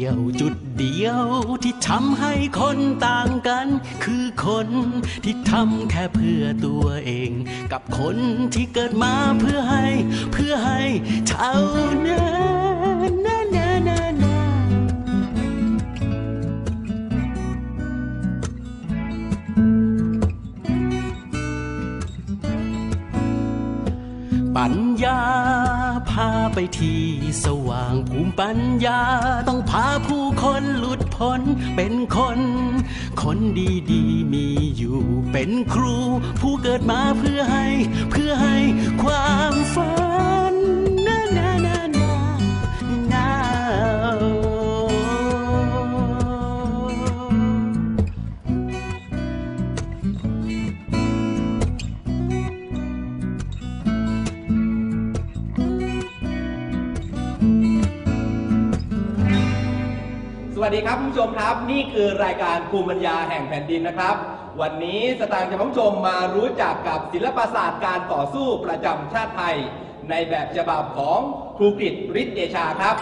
เดียวจุดเดียวที่ทำให้คนต่างกัน คือคนที่ทำแค่เพื่อตัวเอง กับคนที่เกิดมาเพื่อให้ เพื่อให้เท่านั้น ปัญญาต้องพาผู้คนหลุดพ้นเป็นคน คนดีดีมีอยู่เป็นครู ผู้เกิดมาเพื่อให้ เพื่อให้ความฝัน วัสดีครับคุณผู้ชมครับ นี่คือรายการภูมิปัญญาแห่งแผ่นดินนะครับ วันนี้สตางค์จะพาคุณผู้ชมมารู้จักกับศิลปศาสตร์การต่อสู้ประจำชาติไทย ในแบบฉบับของครูกฤษฤทธิ์เดชาครับ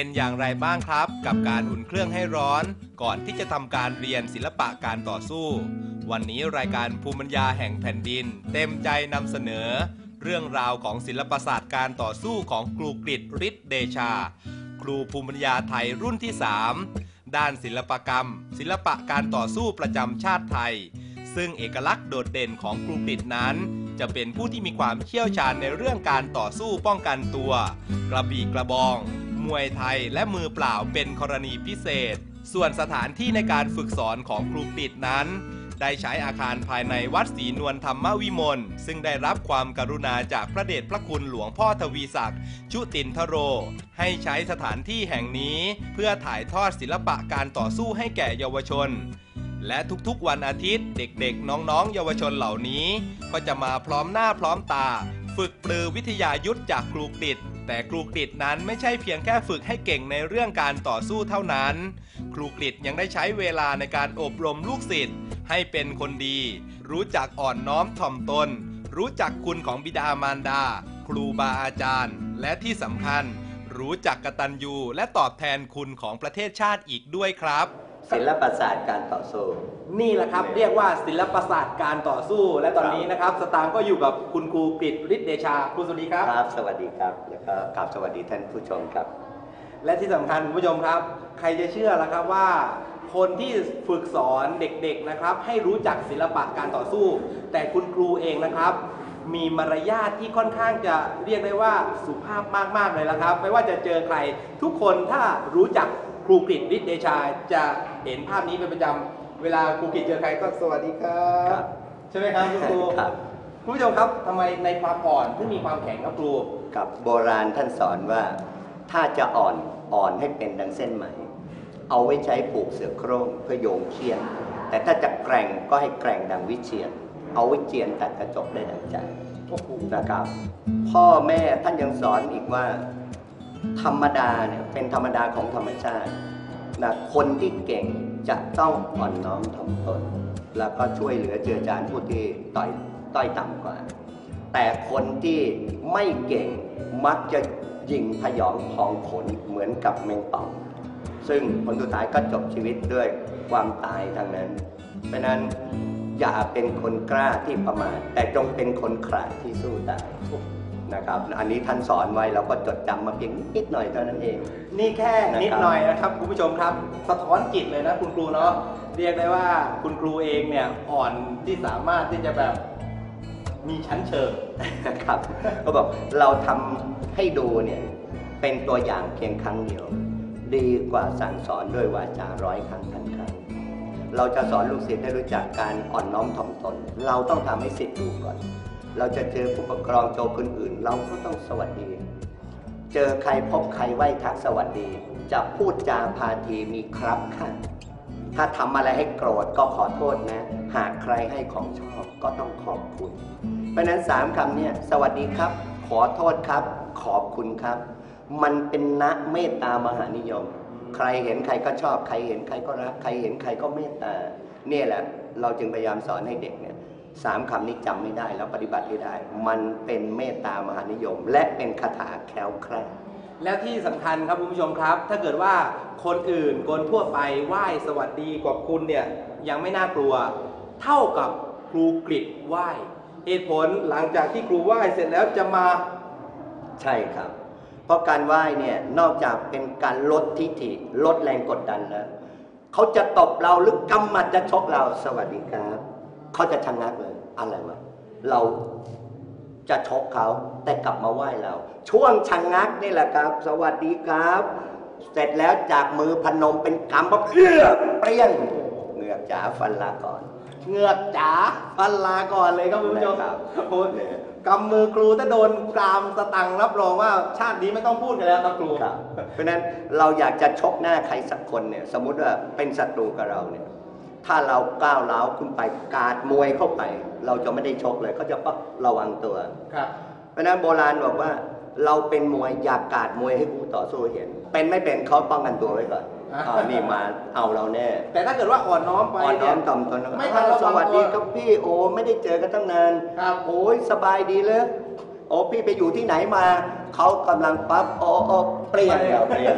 เป็นอย่างไรบ้างครับ กับการอุ่นเครื่องให้ร้อน ก่อนที่จะทำการเรียนศิลปะการต่อสู้ วันนี้รายการภูมิปัญญาแห่งแผ่นดิน เต็มใจนำเสนอ เรื่องราวของศิลปศาสตร์การต่อสู้ของครูกฤษฤทธิ์เดชา ครูภูมิปัญญาไทยรุ่นที่ 3 ด้านศิลปกรรม ศิลปะการต่อสู้ประจำชาติไทย ซึ่งเอกลักษณ์โดดเด่นของครูกฤษนั้นจะเป็นผู้ที่มีความเชี่ยวชาญในเรื่องการต่อสู้ป้องกันตัว กระบี่กระบอง มวยไทยและมือเปล่าเป็นกรณีพิเศษ ส่วนสถานที่ในการฝึกสอนของครูกฤษนั้น ได้ใช้อาคารภายในวัดศรีนวลธรรมวิมลซึ่งได้รับความกรุณาจากพระเดชพระคุณหลวงพ่อทวีศักดิ์ชุตินทโร ให้ใช้สถานที่แห่งนี้ เพื่อถ่ายทอดศิลปะการต่อสู้ให้แก่เยาวชนและทุกๆวันอาทิตย์เด็กๆ น้องๆ เยาวชนเหล่านี้ ก็จะมาพร้อมหน้าพร้อมตา ฝึกปรือวิทยายุทธจากครูกฤษ แต่ครูกฤษนั้นไม่ใช่เพียงแค่ฝึกให้เก่งในเรื่องการต่อสู้เท่านั้น ครูกฤษยังได้ใช้เวลาในการอบรมลูกศิษย์ให้เป็นคนดี รู้จักอ่อนน้อมถ่อมตน รู้จักคุณของบิดามารดา ครูบาอาจารย์ และที่สำคัญ รู้จักกตัญญูและตอบแทนคุณของประเทศชาติอีกด้วยครับ ศิลปศาสตร์การต่อสู้ นี่แหละครับ เรียกว่าศิลปศาสตร์การต่อสู้ และตอนนี้นะครับ สตางค์ก็อยู่กับคุณครูกฤษฤทธิ์เดชาครูสวัสดีครับ ครับ สวัสดีครับ แล้วก็กราบสวัสดีท่านผู้ชมครับ และที่สำคัญคุณผู้ชมครับ ใครจะเชื่อล่ะครับว่า คนที่ฝึกสอนเด็กๆนะครับ ให้รู้จักศิลปะการต่อสู้ แต่คุณครูเองนะครับมีมารยาทที่ค่อนข้างจะเรียกได้ว่าสุภาพมากๆเลยละครับ ไม่ว่าจะเจอใครทุกคนถ้ารู้จัก ครูกฤษฤทธิ์เดชาจะเห็นภาพนี้เป็นประจำเวลาครูกฤษเจอใครก็สวัสดีครัครับ บ ใช่ไหมครับคุณครูครับ คุณผู้ชมครับทำไมในความอ่อนถึงมีความแข็งครับครู กับโบราณท่านสอนว่า ถ้าจะอ่อนอ่อนให้เป็นดังเส้นไหม เอาไว้ใช้ผูกเสือโคร่งเพื่อโยงเคียนแต่ถ้าจะแกร่งก็ให้แกร่งดังวิเชียนเอาไว้เจียนตัดกระจกได้ดังใจ โอ้โห นะครับพ่อแม่ท่านยังสอนอีกว่า ธรรมดาเนี่ยเป็นธรรมดาของธรรมชาตินะคนที่เก่งจะต้องอ่อนน้อมถ่อมตน แล้วก็ช่วยเหลือเจือจานผู้ที่ต่อยต้อยต่ำกว่า แต่คนที่ไม่เก่งมักจะยิงพยองพองขนเหมือนกับแมงป่อง ซึ่งผลสุดท้ายก็จบชีวิตด้วยความตายทางนั้น เพราะฉะนั้นอย่าเป็นคนกล้าที่ประมาทแต่จงเป็นคนขลาดที่สู้ตาย นะครับ อันนี้ท่านสอนไว้เราก็จดจำมาเพียงนิดหน่อยเท่านั้นเอง นี่แค่นิดนะครับหน่อยนะครับคุณผู้ชมครับ สะท้อนจิตเลยนะคุณครูเนาะเรียกได้ว่าคุณครูเองเนี่ยอ่อนที่สามารถที่จะแบบมีชั้นเชิงครับก็บอกเราทำให้ดูเนี่ยเป็นตัวอย่างเพียงครั้งเดียว ดีกว่าสั่งสอนด้วยวาจาร้อยครั้งพันครั้ง เราจะสอนลูกศิษย์ให้รู้จักการอ่อนน้อมถ่อมตน เราต้องทำให้ศิษย์ดูก่อน เราจะเจอผู้ปกครองโจคนอื่น เราก็ต้องสวัสดี เจอใครพบใครไหว้ทักสวัสดี จะพูดจาพาทีมีครับค่ะถ้าทำอะไรให้โกรธก็ขอโทษนะ หากใครให้ของชอบก็ต้องขอบคุณ เพราะฉะนั้นสามคำเนี่ยสวัสดีครับ ขอโทษครับ ขอบคุณครับ มันเป็นนะเมตตามหานิยม ใครเห็นใครก็ชอบ ใครเห็นใครก็รัก ใครเห็นใครก็เมตตา เนี่ยแหละ เราจึงพยายามสอนให้เด็กเนี่ย สามคำนี้จำไม่ได้แล้วปฏิบัติไม่ได้ มันเป็นเมตตามหานิยม และเป็นคาถาแคล้วคลาดแล้วที่สำคัญครับคุณผู้ชมครับ ถ้าเกิดว่าคนอื่นคนทั่วไปไหว้สวัสดีกว่าคุณเนี่ยยังไม่น่ากลัว เท่ากับครูกริดไหว้เหตุผลหลังจากที่ครูไหว้เสร็จแล้วจะมาใช่ครับ เพราะการไหว้เนี่ยนอกจากเป็นการลดทิฐิลดแรงกดดันแล้วเขาจะตบเราหรือกำมัดจะชกเราสวัสดีครับ เขาจะชะงักเลย อะไรวะเราจะชกเขาแต่กลับมาไหว้เรา ช่วงชะงักนี่แหละครับ สวัสดีครับ เสร็จแล้วจากมือพนมเป็นกำปั๊บเอื้อเปรี้ยงเหงือกจ๋าฟันลาก่อนเหงือกจ๋าฟันลาก่อนเลยครับคุณผู้ชมครับโอ้ยกำมือครูถ้าโดนกรามสตังค์รับรองว่าชาตินี้ไม่ต้องพูดกันแล้วครับครูครับเพราะฉะนั้นเราอยากจะชกหน้าใครสักคนเนี่ย สมมุติว่าเป็นศัตรูกับเราเนี่ย ถ้าเราก้าวร้าวขึ้นไปกาดมวยเข้าไป เราจะไม่ได้ชกเลยเขาจะปั๊บระวังตัว ครับ เพราะฉะนั้นโบราณบอกว่า เราเป็นมวยอยากกาดมวยให้ผู้ต่อสู้เห็น เป็นไม่เป็นเขาป้องกันตัวไว้ก่อนอ่าอ่านี่มาเอาเราแน่แต่ถ้าเกิดว่าอ่อนน้อมไปอ่อนน้เนี่อยมถ่อมตนไม่ทันระสวังวัสดีตัวครับพี่โอ้ไม่ได้เจอกันตั้งนานครับ โอ้ยสบายดีเลยโอ้พี่ไปอยู่ที่ไหนมาเขากำลังปั๊บโอ้โอ้เปลี่ยนแล้วเปลี่ยน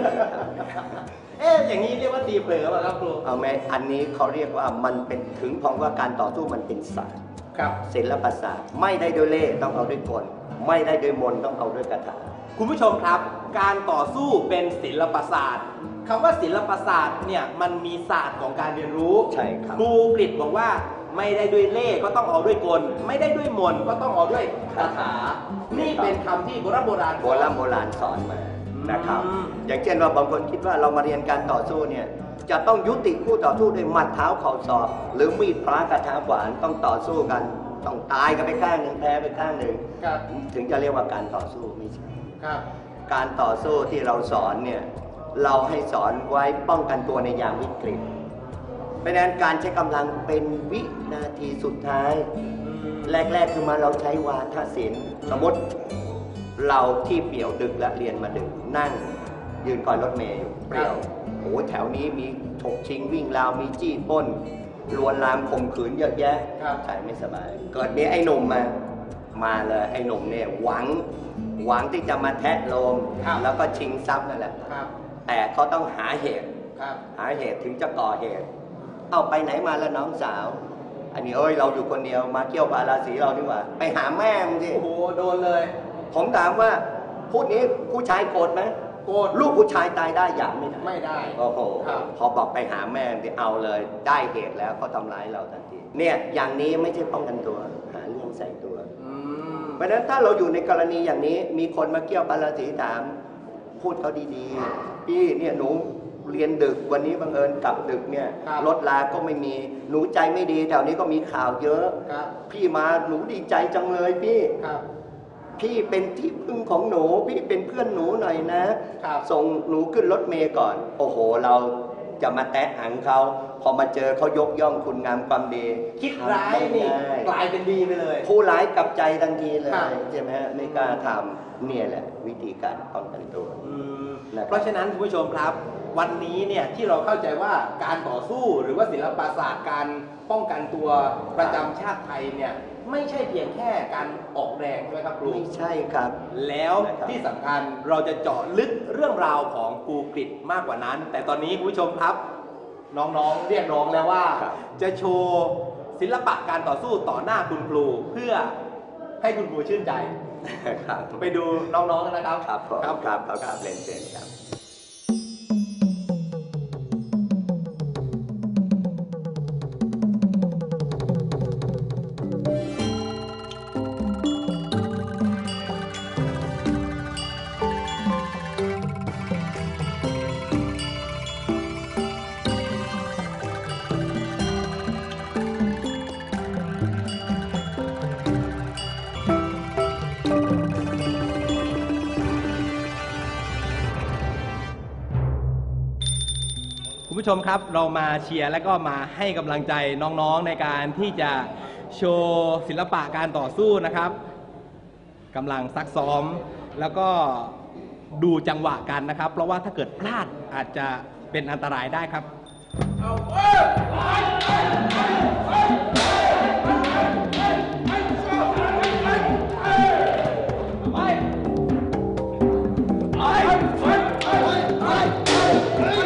เอ๊ะอย่างนี้เรียกว่าตีเผลอป่ะครับครูเอาไหมอันนี้เขาเรียกว่ามันเป็นถึงพองว่าการต่อสู้มันเป็นศาสตร์ครับศิลปศาสตร์ไม่ได้ด้วยเล่ห์ต้องเอาด้วยกลไม่ได้ด้วยมนต์ต้องเอาด้วยคาถาคุณผู้ชมครับ การต่อสู้เป็นศิลปศาสตร์คำว่าศิลปศาสตร์เนี่ยมันมีศาสตร์ของการเรียนรู้ใช่ครับครูกฤษบอกว่าไม่ได้ด้วยเล่ห์ก็ต้องเอาด้วยกล ไม่ได้ด้วยมนต์ก็ต้องเอาด้วยคาถานี่เป็นคำที่โบราณโบราณโบราณโบราณสอนมา นะครับอืมอย่างเช่นว่าบางคนคิดว่าเรามาเรียนการต่อสู้เนี่ยจะต้องยุติคู่ต่อสู้ด้วยหมัดเท้าเข่าศอกหรือมีดพระกระทาขวานต้องต่อสู้กันต้องตายกันไปข้างหนึ่งแพ้ไปข้างหนึ่งครับถึงจะเรียกว่าการต่อสู้ไม่ใช่ครับ การต่อสู้ที่เราสอนเนี่ยเราให้สอนไว้ป้องกันตัวในยามวิกฤตเพราะฉะนั้นการใช้กำลังเป็นวินาทีสุดท้าย แรก ๆ คือมาเราใช้วาทศิลป์สมมติ เราที่เปี่ยวดึกและเรียนมาดึกนั่ง ยืนคอยรถเมย์อยู่เปรี่ยวโอ้โหแถวนี้มีฉกชิงวิ่งราวมีจี้ปล้นลวนลามข่มขืนเยอะแยะครับใจไม่สบาย เกิดมีไอ้หนุ่มมามาเลยไอ้หนุ่มเนี่ยหวัง หวังที่จะมาแทะโลมครับแล้วก็ชิงทรัพย์นั่นแหละครับแต่เขาต้องหาเหตุครับหาเหตุถึงจะก่อเหตุ เอาไปไหนมาแล้วน้องสาว อันนี้เอ้ยเราอยู่คนเดียวมาเกี่ยวปาราศีเราดีกว่า ไปหาแม่มึงสิโอ้โหโดนเลย ผมถามว่าพูดนี้ผู้ชายโกรธไหมโกรธลูกผู้ชายตายได้หยามไม่ได้ไม่ได้โอ้โหครับพอบอกไปหาแม่ที่เอาเลย ได้เหตุแล้วเขาทำร้ายเราทันทีเนี่ยอย่างนี้ไม่ใช่ป้องกันตัว หาเรื่องใส่ตัว อืมเพราะฉะนั้นถ้าเราอยู่ในกรณีอย่างนี้มีคนมาเกี่ยวปาราสีถาม พูดเขาดีๆ พี่เนี่ยหนูเรียนดึกวันนี้บังเอิญกลับดึกเนี่ยครับรถลาก็ไม่มีหนูใจไม่ดีแถวนี้ก็มีข่าวเยอะ ครับพี่มาหนูดีใจจังเลยพี่ ครับ พี่เป็นที่พึ่งของหนู พี่เป็นเพื่อนหนูหน่อยนะครับส่งหนูขึ้นรถเมย์ก่อน โอ้โห เราจะมาแตะหังเขา พอมาเจอเขายกย่องคุณงามความดีคิดร้ายนี่ทำไม่ได้กลายเป็นดีไปเลย ผู้ร้ายกลับใจทันทีเลยครับใช่ไหมฮะไม่กล้าทำเนี่ยแหละ วิธีการป้องกันตัวอืมนะครับเพราะฉะนั้นคุณผู้ชมครับ วันนี้เนี่ยที่เราเข้าใจว่าการต่อสู้หรือว่าศิลปศาสตร์การป้องกันตัวประจำชาติไทยเนี่ย ไม่ใช่เพียงแค่การออกแรงใช่ไหมครับครูไม่ใช่ครับ แล้วนะครับที่สำคัญเราจะเจาะลึกเรื่องราวของครูกริดมากกว่านั้น แต่ตอนนี้คุณผู้ชมครับ น้องๆเรียกร้องแล้วว่า ครับ จะโชว์ศิลปะการต่อสู้ต่อหน้าคุณครูเพื่อให้คุณครูชื่นใจ ครับไปดูน้องๆกันนะครับ ครับผมครับครับครับครับเรียนเชิญครับ ชมครับเรามาเชียร์และก็มาให้กำลังใจน้องๆในการที่จะโชว์ศิลปะการต่อสู้นะครับกำลังซักซ้อม แล้วก็ดูจังหวะกันนะครับ เพราะว่าถ้าเกิดพลาดอาจจะเป็นอันตรายได้ครับ Hey!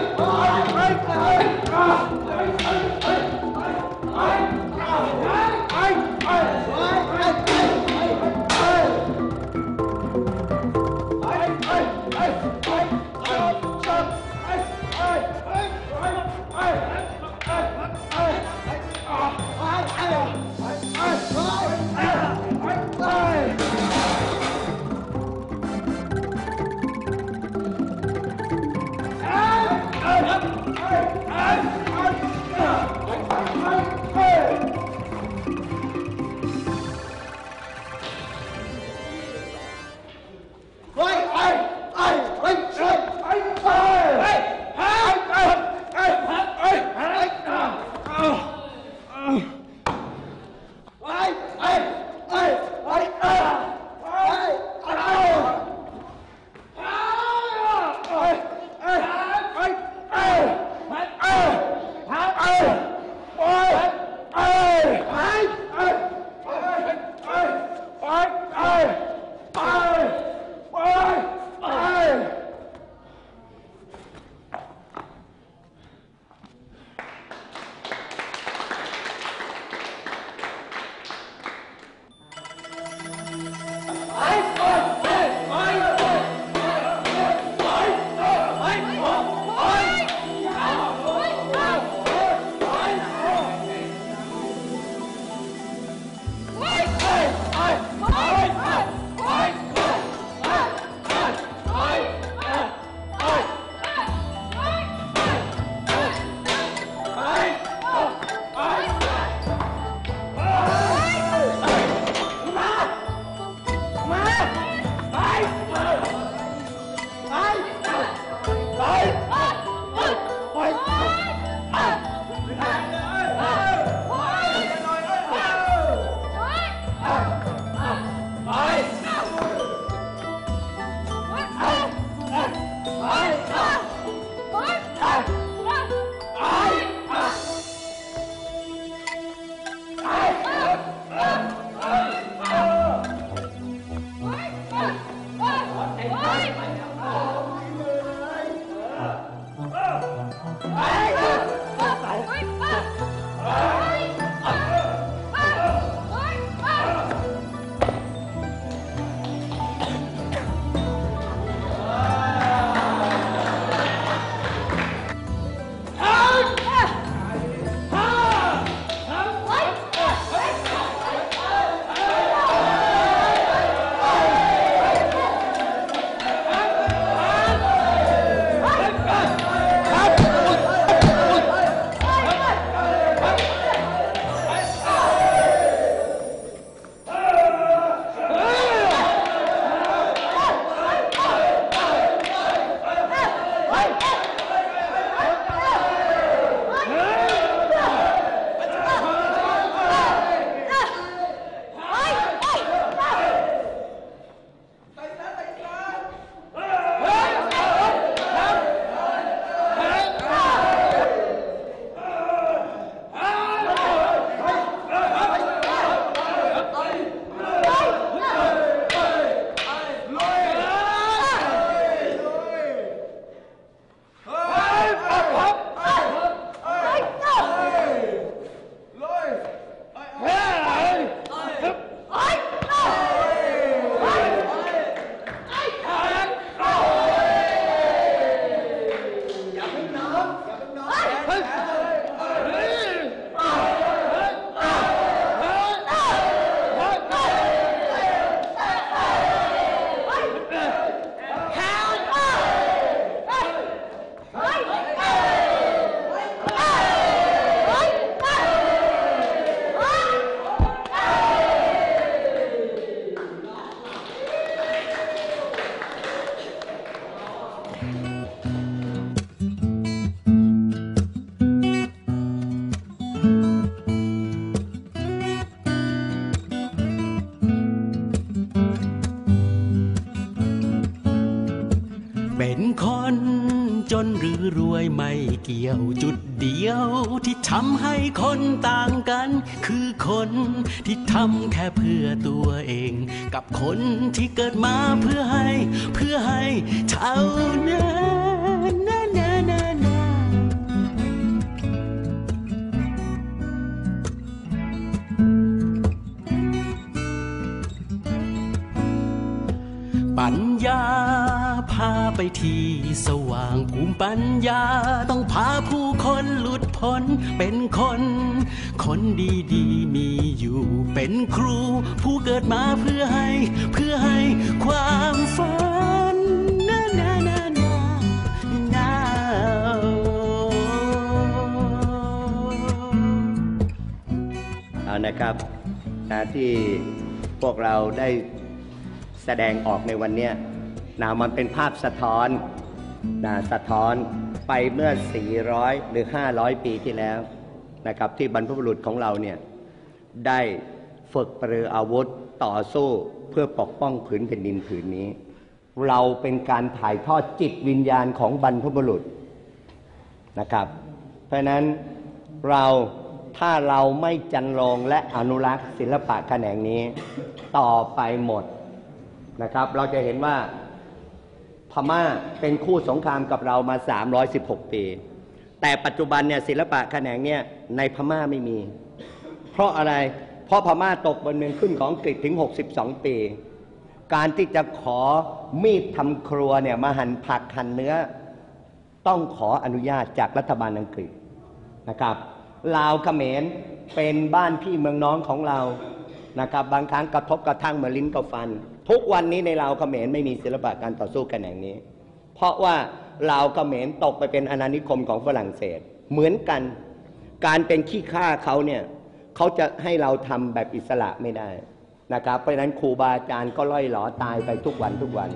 Thank you. ำให้คนต่างกัน คือคนที่ทำแค่เพื่อตัวเอง กับคนที่เกิดมาเพื่อให้ เพื่อให้เท่านั้นนะนะนะนะปัญญาพาไปที่สว่างภูมิปัญญา พ้นเป็นคน คนดีๆมีอยู่เป็นครู ผู้เกิดมาเพื่อให้ เพื่อให้ความฝันนะนะนะนะนะเอานะครับนะที่พวกเราได้แสดงออกในวันนี้นะมันเป็นภาพสะท้อนนะสะท้อน ไปเมื่อ 400 หรือ 500 ปีที่แล้วนะครับที่บรรพบุรุษของเราเนี่ยได้ฝึกปรืออาวุธต่อสู้เพื่อปกป้องผืนแผ่นดินผืนนี้ เราเป็นการถ่ายทอดจิตวิญญาณของบรรพบุรุษนะครับ เพราะนั้นเราถ้าเราไม่จันลงและอนุรักษ์ศิลปะแขนงนี้ ต่อไปหมดนะครับ เราจะเห็นว่า พม่าเป็นคู่สงครามกับเรามา 316 ปี แต่ปัจจุบันเนี่ยศิลปะแขนงเนี่ยในพม่าไม่มี เพราะอะไร เพราะพม่าตกบนเมืองขึ้นของอังกฤษถึง 62 ปี การที่จะขอมีดทำครัวเนี่ยมาหั่นผักหั่นเนื้อ ต้องขออนุญาตจากรัฐบาลอังกฤษนะครับลาวเขมรเป็นบ้านพี่เมืองน้องของเรานะครับบางครั้งกระทบกระทั่งเหมือนลิ้นกับฟัน ทุกวันนี้ในลาวเขมรไม่มีศิลปะการต่อสู้กันอย่างนี้ เพราะว่าลาวเขมรตกไปเป็นอาณานิคมของฝรั่งเศส เหมือนกัน การเป็นขี้ข้าเขาเนี่ยเขาจะให้เราทำแบบอิสระไม่ได้นะครับ เพราะฉะนั้นครูบาอาจารย์ก็ล่อยหลอตายไปทุกวันทุกวัน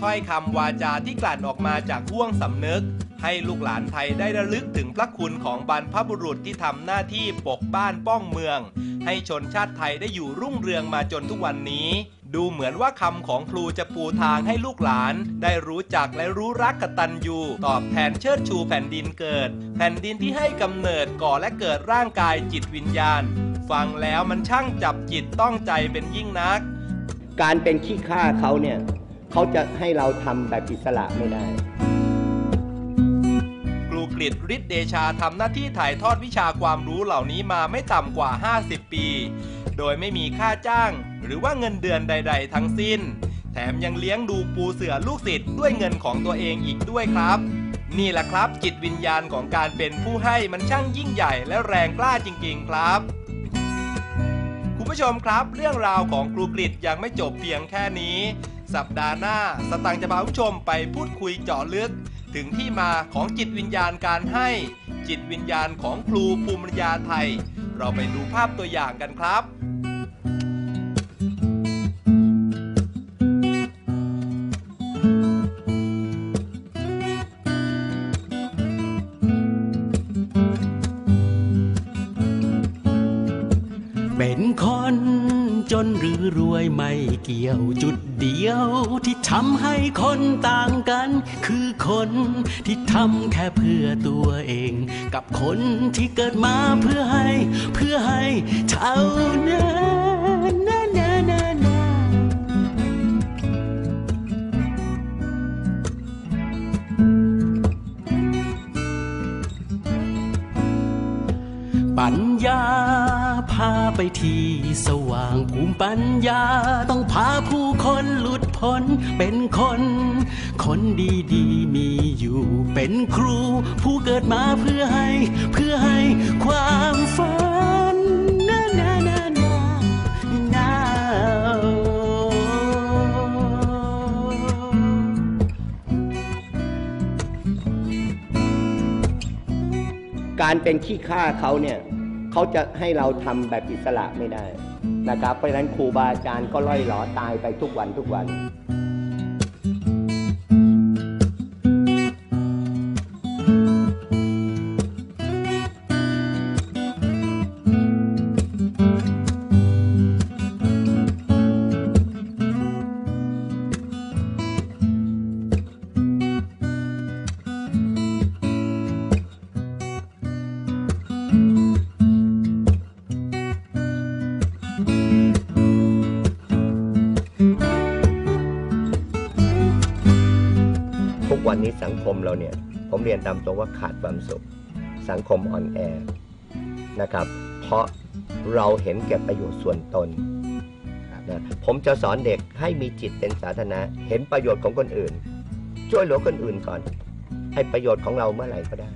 ถ้อยคำวาจาที่กลั่นออกมาจากห่วงสำนึก ให้ลูกหลานไทยได้ระลึกถึงพระคุณของบรรพบุรุษที่ทำหน้าที่ปกบ้านป้องเมือง ให้ชนชาติไทยได้อยู่รุ่งเรืองมาจนทุกวันนี้ ดูเหมือนว่าคำของครูจะปูทางให้ลูกหลาน ได้รู้จักและรู้รักกตัญญูตอบแทนเชิดชูแผ่นดินเกิด แผ่นดินที่ให้กำเนิดก่อและเกิดร่างกายจิตวิญญาณ ฟังแล้วมันช่างจับจิตต้องใจเป็นยิ่งนัก การเป็นขี้ข้าเขาเนี่ยเขาจะให้เราทำแบบอิสระไม่ได้ ครูกริตฤทธิเดชาทำหน้าที่ถ่ายทอดวิชาความรู้เหล่านี้มาไม่ต่ำกว่า 50 ปี โดยไม่มีค่าจ้าง หรือว่าเงินเดือนใด ๆ ทั้งสิ้น แถมยังเลี้ยงดูปูเสือลูกศิษย์ด้วยเงินของตัวเองอีกด้วยครับ นี่แหละครับ จิตวิญญาณของการเป็นผู้ให้มันช่างยิ่งใหญ่และแรงกล้าจริง ๆ ครับคุณผู้ชมครับ เรื่องราวของครูกริตยังไม่จบเพียงแค่นี้ สัปดาห์หน้า สตังค์จะพาผู้ชมไปพูดคุยเจาะลึก ถึงที่มาของจิตวิญญาณการให้ จิตวิญญาณของครูภูมิปัญญาไทย เราไปดูภาพตัวอย่างกันครับเป็นคนจนหรือรวยไม่เกี่ยวจุดเดียว ทำให้คนต่างกัน คือคนที่ทำแค่เพื่อตัวเอง กับคนที่เกิดมาเพื่อให้ เพื่อให้เท่านั้นนะนะนะนะปัญญา ที่สว่างภูมิปัญญา ต้องพาผู้คนหลุดพ้นเป็นคน คนดีๆมีอยู่เป็นครู ผู้เกิดมาเพื่อให้ เพื่อให้ความฝันนะนะนะนะนะการเป็นขี้ข้าเขาเนี่ย เขาจะให้เราทำแบบอิสระไม่ได้นะครับเพราะฉะนั้นครูบาอาจารย์ก็ล่อยหลอตายไปทุกวันทุกวัน งคมเราเนี่ย ผมเรียนตามตรงว่าขาดความสุข สังคมอ่อนแอนะครับ เพราะเราเห็นแก่ประโยชน์ส่วนตนนะผมจะสอนเด็กให้มีจิตเป็นสาธารณะ เห็นประโยชน์ของคนอื่น ช่วยเหลือคนอื่นก่อน ให้ประโยชน์ของเราเมื่อไหร่ก็ได้